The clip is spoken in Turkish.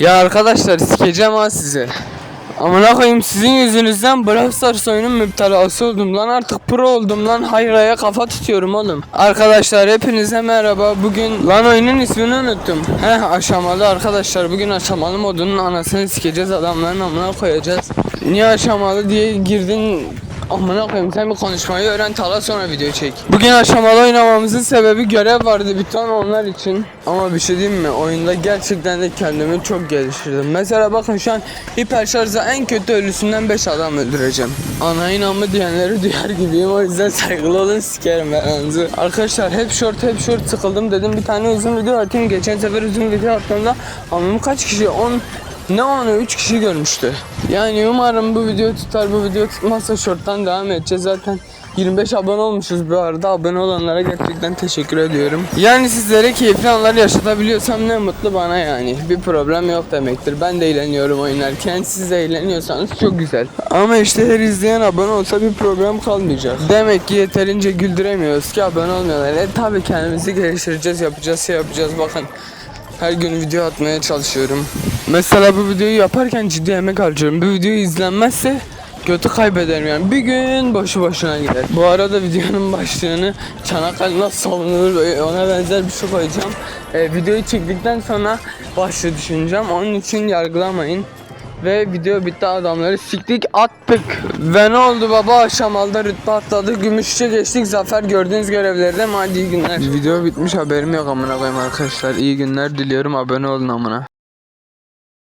Ya arkadaşlar sikeceğim ha sizi. Amına koyayım sizin yüzünüzden Brawl Stars oyunun müptelası oldum lan artık pro oldum lan hayraya kafa tutuyorum oğlum. Arkadaşlar hepinize merhaba bugün lan oyunun ismini unuttum. Heh aşamalı arkadaşlar bugün aşamalı modunun anasını sikeceğiz adamların amına koyacağız. Niye aşamalı diye girdin Amına koyayım sen bir konuşmayı öğren tala sonra video çek. Bugün aşamalı oynamamızın sebebi görev vardı bir ton onlar için. Ama bir şey diyeyim mi? Oyunda gerçekten de kendimi çok geliştirdim. Mesela bakın şu an hiper şarjda en kötü ölüsünden 5 adam öldüreceğim. Ana inanma diyenleri duyar gibiyim o yüzden saygılı olun sikerim ben anınızı. Arkadaşlar hep short hep short sıkıldım dedim bir tane uzun video atayım. Geçen sefer uzun video attığımda amım kaç kişi 10 ne onu 3 kişi görmüştü. Yani umarım bu video tutar. Bu video tutmazsa short'tan devam edeceğiz. Zaten 25 abone olmuşuz bu arada. Abone olanlara gerçekten teşekkür ediyorum. Yani sizlere keyifli anlar yaşatabiliyorsam ne mutlu bana yani. Bir problem yok demektir. Ben de eğleniyorum oynarken. Siz de eğleniyorsanız çok güzel. Ama işte her izleyen abone olsa bir problem kalmayacak. Demek ki yeterince güldüremiyoruz ki abone olmuyorlar. E tabi kendimizi geliştireceğiz, yapacağız, şey yapacağız. Bakın her gün video atmaya çalışıyorum. Mesela bu videoyu yaparken ciddi emek harcıyorum. Bu video izlenmezse kötü kaybederim yani. Bir gün boşu boşuna gider. Bu arada videonun başlığını Çanakkale nasıl savunulur ona benzer bir şey koyacağım. Ee, videoyu çektikten sonra başlığı düşüneceğim. Onun için yargılamayın. Ve video bitti adamları siktik attık. Ve ne oldu baba aşamalıda rütbe atladık. Gümüşçe geçtik zafer gördüğünüz görevlerde hadi iyi günler. Video bitmiş haberim yok amına koyayım arkadaşlar. İyi günler diliyorum abone olun amına.